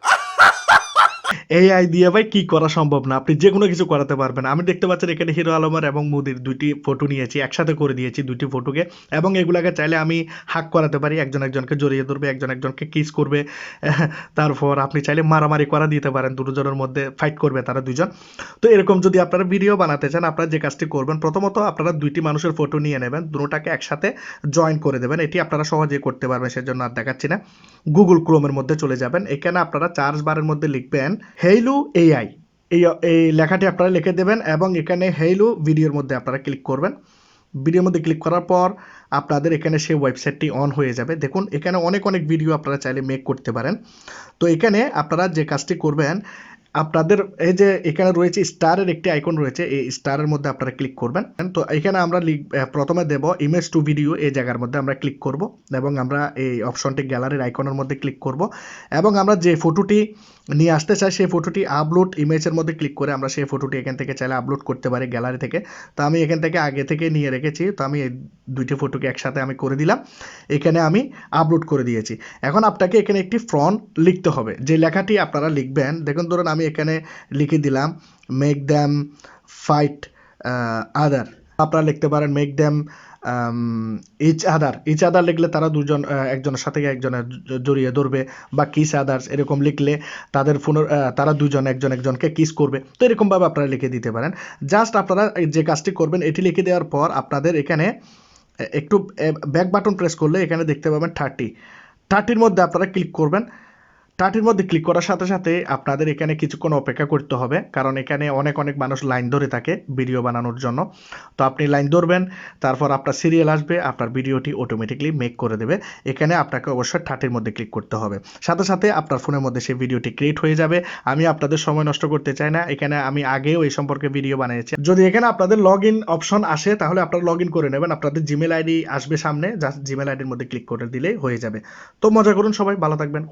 Ah! AI দিয়ে ভাই কি করা সম্ভব না? আপনি যে কোনো কিছু করাতে পারবেন। আমি দেখতে পাচ্ছেন এখানে হিরো আলমের এবং মোদির দুইটি ফটো নিয়েছি, একসাথে করে দিয়েছি দুইটি ফটোকে এবং এগুলাকে চাইলে আমি হাক করাতে পারি। একজন একজনকে জড়িয়ে ধরবে, একজন একজনকে কিস করবে, তারপর আপনি চাইলে মারামারি করা দিতে পারেন। দুজনের মধ্যে ফাইট করবে তারা দুজন তো এরকম যদি আপনারা ভিডিও বানাতে চান, আপনারা যে কাজটি করবেন, প্রথমত আপনারা দুইটি মানুষের ফটো নিয়ে নেবেন। দুটোটাকে একসাথে জয়েন করে দেবেন। এটি আপনারা সহজেই করতে পারবেন, সেজন্য আর দেখাচ্ছি না। গুগল ক্রোমের মধ্যে চলে যাবেন। এখানে আপনারা চার্জ বারের মধ্যে লিখবেন হেইলু এআই এই এই লেখাটি আপনারা লিখে দেবেন এবং এখানে হেইলু ভিডিওর মধ্যে আপনারা ক্লিক করবেন। ভিডিওর মধ্যে ক্লিক করার পর আপনাদের এখানে সেই ওয়েবসাইটটি অন হয়ে যাবে। দেখুন, এখানে অনেক অনেক ভিডিও আপনারা চাইলে মেক করতে পারেন। তো এখানে আপনারা যে কাজটি করবেন আপনাদের এই যে এখানে রয়েছে স্টারের একটি আইকন রয়েছে, এই স্টারের মধ্যে আপনারা ক্লিক করবেন। তো এখানে আমরা প্রথমে দেব ইমেজ টু ভিডিও এই জায়গার মধ্যে আমরা ক্লিক করব এবং আমরা এই অপশনটি গ্যালারির আইকনের মধ্যে ক্লিক করব এবং আমরা যে ফটোটি নিয়ে আসতে চাই, সেই ফটোটি আপলোড ইমেজের মধ্যে ক্লিক করে আমরা সেই ফটোটি এখান থেকে চাইলে আপলোড করতে পারি গ্যালারি থেকে। তো আমি এখান থেকে আগে থেকে নিয়ে রেখেছি, তো আমি এই দুইটি ফটোকে একসাথে আমি করে দিলাম। এখানে আমি আপলোড করে দিয়েছি। এখন আপনাকে এখানে একটি ফ্রন্ট লিখতে হবে। যে লেখাটি আপনারা লিখবেন, দেখুন ধরুন আমি এখানে লিখে দিলাম মেক দ্যাম ফাইট আদার আপনারা লিখতে পারেন make them each other each other লিখলে তারা দুজন একজনের সাথে একজনের জড়িয়ে ধরবে বা কিস আদার্স এরকম লিখলে তাদের ফোনের তারা দুজন একজন একজনকে কিস করবে। তো এরকমভাবে আপনারা লিখে দিতে পারেন। জাস্ট আপনারা যে কাজটি করবেন, এটি লিখে দেওয়ার পর আপনাদের এখানে একটু ব্যাক বাটন প্রেস করলে এখানে দেখতে পাবেন থার্টি থার্টির মধ্যে আপনারা ক্লিক করবেন। থার্টির মধ্যে ক্লিক করার সাথে সাথে আপনাদের এখানে কিছুক্ষণ অপেক্ষা করতে হবে। কারণ এখানে অনেক অনেক মানুষ লাইন ধরে থাকে ভিডিও বানানোর জন্য। তো আপনি লাইন ধরবেন, তারপর আপনার সিরিয়াল আসবে, আপনার ভিডিওটি অটোমেটিকলি মেক করে দেবে। এখানে আপনাকে অবশ্যই থার্টির মধ্যে ক্লিক করতে হবে। সাথে সাথে আপনার ফোনের মধ্যে সেই ভিডিওটি ক্রিয়েট হয়ে যাবে। আমি আপনাদের সময় নষ্ট করতে চাই না। এখানে আমি আগেও এই সম্পর্কে ভিডিও বানিয়েছি। যদি এখানে আপনাদের লগ ইন অপশন আসে, তাহলে আপনারা লগ ইন করে নেবেন। আপনাদের জিমেল আইডি আসবে সামনে জাস্ট জিমেল আইডির মধ্যে ক্লিক করে দিলেই হয়ে যাবে। তো মজা করুন সবাই, ভালো থাকবেন